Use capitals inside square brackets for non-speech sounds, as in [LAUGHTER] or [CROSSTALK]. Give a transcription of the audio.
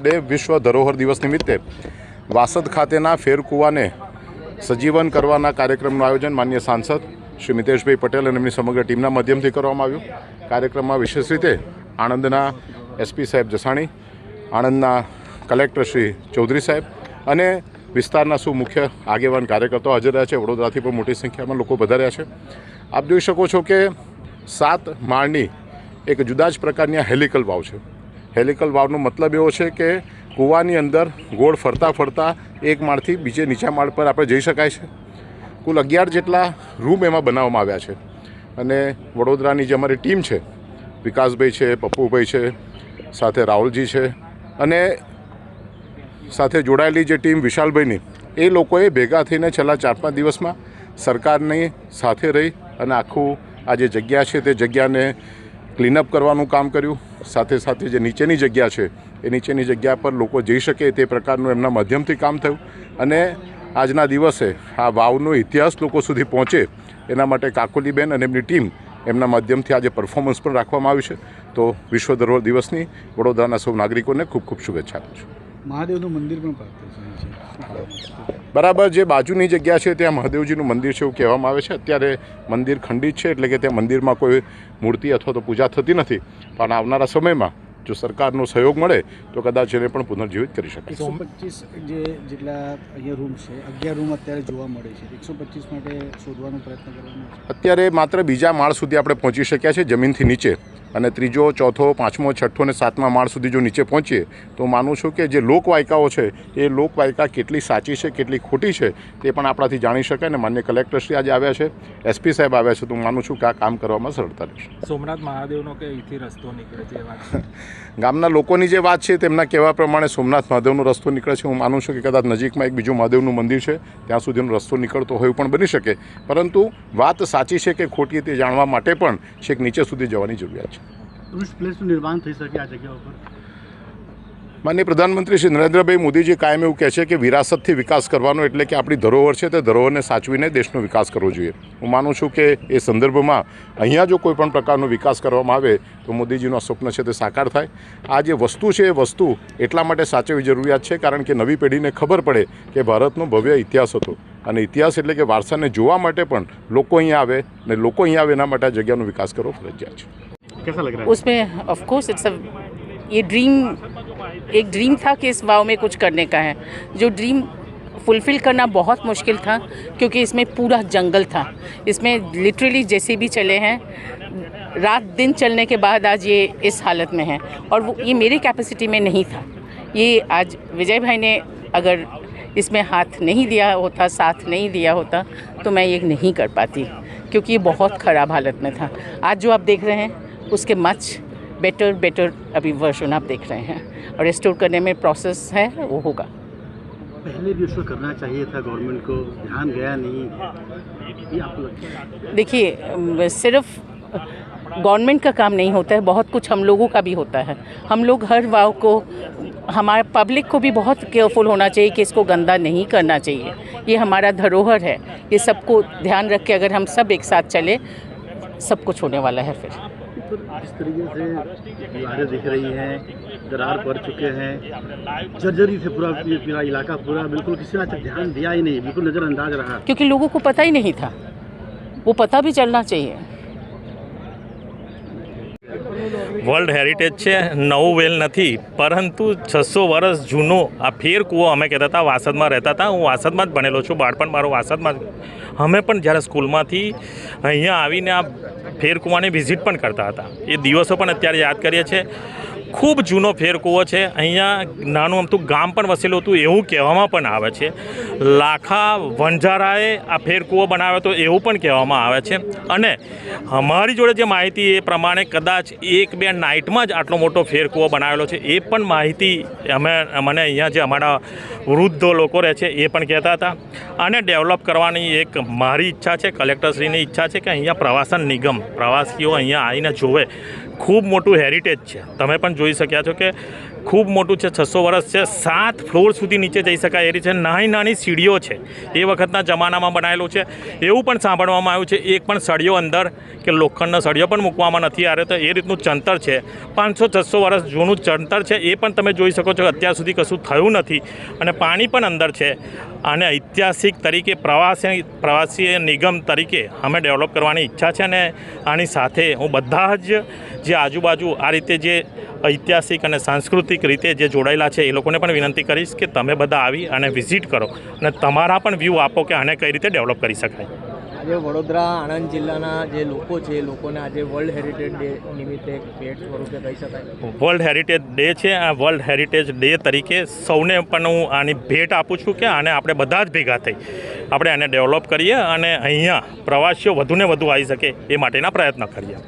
Day વિશ્વ ધરોહર દિવસ નિમિત્તે વાસદ ખાતેના ફેરકુવાને સજીવન કરવાના કાર્યક્રમનું આયોજન માન્ય સાંસદ શ્રી મિતેશભાઈ પટેલ અને એમની સમગ્ર ટીમના માધ્યમથી કરવામાં આવ્યું. કાર્યક્રમમાં વિશેષ રીતે આણંદના એસપી સાહેબ જસાણી, આણંદના કલેક્ટર શ્રી ચૌધરી સાહેબ અને વિસ્તારના શું મુખ્ય આગેવાન કાર્યકર્તાઓ હાજર રહ્યા છે, વડોદરાથી પણ મોટી સંખ્યામાં લોકો વધાર્યા છે. આપ જોઈ શકો છો કે સાત માળની એક જુદા જ પ્રકારની આ હેલિકલ વાવ છે. હેલિકલ વાવનો મતલબ એવો છે કે કૂવાની અંદર ગોળ ફરતા ફરતા એક માળથી બીજે નીચા માળ પર આપણે જઈ શકાય છે. કુલ અગિયાર જેટલા રૂમ એમાં બનાવવામાં આવ્યા છે. અને વડોદરાની જે અમારી ટીમ છે, વિકાસભાઈ છે, પપ્પુભાઈ છે, સાથે રાહુલજી છે અને સાથે જોડાયેલી જે ટીમ વિશાલભાઈની, એ લોકોએ ભેગા થઈને છેલ્લા ચાર પાંચ દિવસમાં સરકારની સાથે રહી અને આખું આ જે જગ્યા છે તે જગ્યાને ક્લીનઅપ કરવાનું કામ કર્યું. સાથે સાથે જે નીચેની જગ્યા છે, એ નીચેની જગ્યા પર લોકો જઈ શકે તે પ્રકારનું એમના માધ્યમથી કામ થયું. અને આજના દિવસે આ વાવનો ઇતિહાસ લોકો સુધી પહોંચે, એના માટે કાકોલીબેન અને એમની ટીમ એમના માધ્યમથી આજે પરફોર્મન્સ પણ રાખવામાં આવ્યું છે. તો વિશ્વ ધરોહર દિવસની વડોદરાના સૌ નાગરિકોને ખૂબ ખૂબ શુભેચ્છા આપું છું. મહાદેવનું મંદિર પણ પ્રાપ્ત છે બરાબર જે બાજુની જગ્યા છે ત્યાં મહાદેવજીનું મંદિર છે એવું કહેવામાં આવે છે. અત્યારે મંદિર ખંડિત છે એટલે કે ત્યાં મંદિરમાં કોઈ મૂર્તિ અથવા તો પૂજા થતી નથી. પણ આવનારા સમયમાં જો સરકારનો સહયોગ મળે તો કદાચ એને પણ પુનર્જીવિત કરી શકે એકસો પચીસ જે જેટલા અહીંયા રૂમ છે અગિયાર રૂમ અત્યારે જોવા મળે છે. એકસો પચીસ માટે શોધવાનો પ્રયત્ન કરવાનો અત્યારે માત્ર બીજા માળ સુધી આપણે પહોંચી શક્યા છે જમીનથી નીચે. અને ત્રીજો ચોથો પાંચમો છઠ્ઠો અને સાતમા માળ સુધી જો નીચે પહોંચીએ તો માનું છું કે જે લોકવાયકાઓ છે એ લોકવાયકા કેટલી સાચી છે કેટલી ખોટી છે તે પણ આપણાથી જાણી શકાય અને માન્ય કલેક્ટરશ્રી આજે આવ્યા છે એસપી સાહેબ આવ્યા છે તો હું માનું છું કે આ કામ કરવામાં સરળતા રહેશે. સોમનાથ મહાદેવનો કે અહીંથી રસ્તો નીકળે છે [LAUGHS] ગામના લોકોની જે વાત છે તેમના કહેવા પ્રમાણે સોમનાથ મહાદેવનો રસ્તો નીકળે છે હું માનું છું કે કદાચ નજીકમાં એક બીજું મહાદેવનું મંદિર છે ત્યાં સુધીનો રસ્તો નીકળતો હોય પણ બની શકે પરંતુ વાત સાચી છે કે ખોટી તે જાણવા માટે પણ છેક નીચે સુધી જવાની જરૂરિયાત છે. ટુરિસ્ટ પ્લેસનું પ્રધાનમંત્રી શ્રી નરેન્દ્રભાઈ મોદીજી કાયમ એવું કહે છે કે વિરાસતથી વિકાસ કરવાનો એટલે કે આપણી ધરોહર છે તે ધરોહરને સાચવીને દેશનો વિકાસ કરવો જોઈએ. હું માનું છું કે એ સંદર્ભમાં અહીંયા જો કોઈપણ પ્રકારનો વિકાસ કરવામાં આવે તો મોદીજીનું સ્વપ્ન છે તે સાકાર થાય. આ જે વસ્તુ છે એ વસ્તુ એટલા માટે સાચવવી જરૂરિયાત છે કારણ કે નવી પેઢીને ખબર પડે કે ભારતનો ભવ્ય ઇતિહાસ હતો. અને ઇતિહાસ એટલે કે વારસાને જોવા માટે પણ લોકો અહીંયા આવે અને લોકો અહીંયા આવે એના માટે આ જગ્યાનો વિકાસ કરવો ફરજિયાત છે. कैसा लग रहा है? उसमें ऑफ़ कोर्स इट्स अ ये ड्रीम एक ड्रीम था कि इस वाव में कुछ करने का है। जो ड्रीम फुलफ़िल करना बहुत मुश्किल था, क्योंकि इसमें पूरा जंगल था। इसमें लिटरली जैसे भी चले हैं, रात दिन चलने के बाद आज ये इस हालत में है। और वो, ये मेरी कैपेसिटी में नहीं था। ये आज विजय भाई ने अगर इसमें हाथ नहीं दिया होता, साथ नहीं दिया होता तो मैं ये नहीं कर पाती, क्योंकि ये बहुत ख़राब हालत में था। आज जो आप देख रहे हैं उसके मच बेटर बेटर अभी वर्जन आप देख रहे हैं। और रिस्टोर करने में प्रोसेस है वो होगा। पहले भी उसको करना चाहिए था गवर्नमेंट को ध्यान गया नहीं। देखिए सिर्फ़ गवर्नमेंट का काम नहीं होता है बहुत कुछ हम लोगों का भी होता है। हम लोग हर वाव को हमारे पब्लिक को भी बहुत केयरफुल होना चाहिए कि इसको गंदा नहीं करना चाहिए। ये हमारा धरोहर है। ये सबको ध्यान रख के अगर हम सब एक साथ चले सब कुछ होने वाला है फिर। जिस तरीके से दीवारें दिख रही हैं दरार पड़ चुके हैं जर्जरी से पूरा ये पूरा इलाका पूरा बिल्कुल किसी ने आज तक ध्यान दिया ही नहीं बिल्कुल नज़रअंदाज रहा क्योंकि लोगों को पता ही नहीं था वो पता भी चलना चाहिए વર્લ્ડ હેરિટેજ છે નવું વેલ નથી પરંતુ છસો વર્ષ જૂનો આ ફેર કૂવો અમે કહેતા હતા વાસદમાં રહેતા હતા હું વાસદમાં જ ભણેલો છું બાળપણ મારો વાસદમાં જ અમે પણ જ્યારે સ્કૂલમાંથી અહીંયા આવીને આ ફેર વિઝિટ પણ કરતા હતા. એ દિવસો પણ અત્યારે યાદ કરીએ છીએ. ખૂબ જૂનો ફેરકૂવો છે. અહીંયા નાનું અમથું ગામ પણ વસેલું હતું, એવું કહેવામાં પણ આવે છે. લાખા વંજારાએ આ ફેરકૂવો બનાવ્યો હતો એવું પણ કહેવામાં આવે છે. અને અમારી જોડે જે માહિતી એ પ્રમાણે કદાચ એક બે નાઇટમાં જ આટલો મોટો ફેરકૂવો બનાવેલો છે, એ પણ માહિતી અમે, મને અહીંયા જે અમારા વૃદ્ધ લોકો રહે છે, એ પણ કહેતા હતા. અને ડેવલપ કરવાની એક મારી ઈચ્છા છે, કલેક્ટરશ્રીની ઈચ્છા છે કે અહીંયા પ્રવાસન નિગમ, પ્રવાસીઓ અહીંયા આવીને જોવે. ખૂબ મોટું હેરિટેજ છે. તમે પણ જોઈ શક્યા છો કે ખૂબ મોટું છે, છસો વર્ષ છે, સાત ફ્લોર સુધી નીચે જઈ શકાય એવી છે. નાની નાની સીડીઓ છે. એ વખતના જમાનામાં બનાવેલું છે. એવું પણ સાંભળવામાં આવ્યું છે, એક પણ સળિયો અંદર કે લોખંડનો સળિયો પણ મૂકવામાં નથી આવ્યો તો એ રીતનું ચંતર છે. પાંચસો, છસો વર્ષ જૂનું ચંતર છે. એ પણ તમે જોઈ શકો છો અત્યાર સુધી કશું થયું નથી. અને પાણી પણ અંદર છે. અને ઐતિહાસિક તરીકે પ્રવાસી પ્રવાસી નિગમ તરીકે અમે ડેવલપ કરવાની ઈચ્છા છે અને આની સાથે હું બધા જ જે આજુબાજુ આ રીતે જે ઐતિહાસિક અને સાંસ્કૃતિક રીતે જે જોડાયેલા છે એ લોકોને પણ વિનંતી કરીશ કે તમે બધા આવી અને વિઝિટ કરો અને તમારા પણ વ્યૂ આપો કે આને કઈ રીતે ડેવલપ કરી શકાય. આજે વડોદરા, આણંદ જિલ્લાના જે લોકો છે, એ લોકોને આજે વર્લ્ડ હેરિટેજ ડે નિમિત્તે ભેટ સ્વરૂપે કહી શકાય. વર્લ્ડ હેરિટેજ ડે છે. આ વર્લ્ડ હેરિટેજ ડે તરીકે સૌને પણ હું આની ભેટ આપું છું કે આને આપણે બધા જ ભેગા થઈ આપણે આને ડેવલપ કરીએ અને અહીંયા પ્રવાસીઓ વધુને વધુ આવી શકે એ માટેના પ્રયત્ન કરીએ.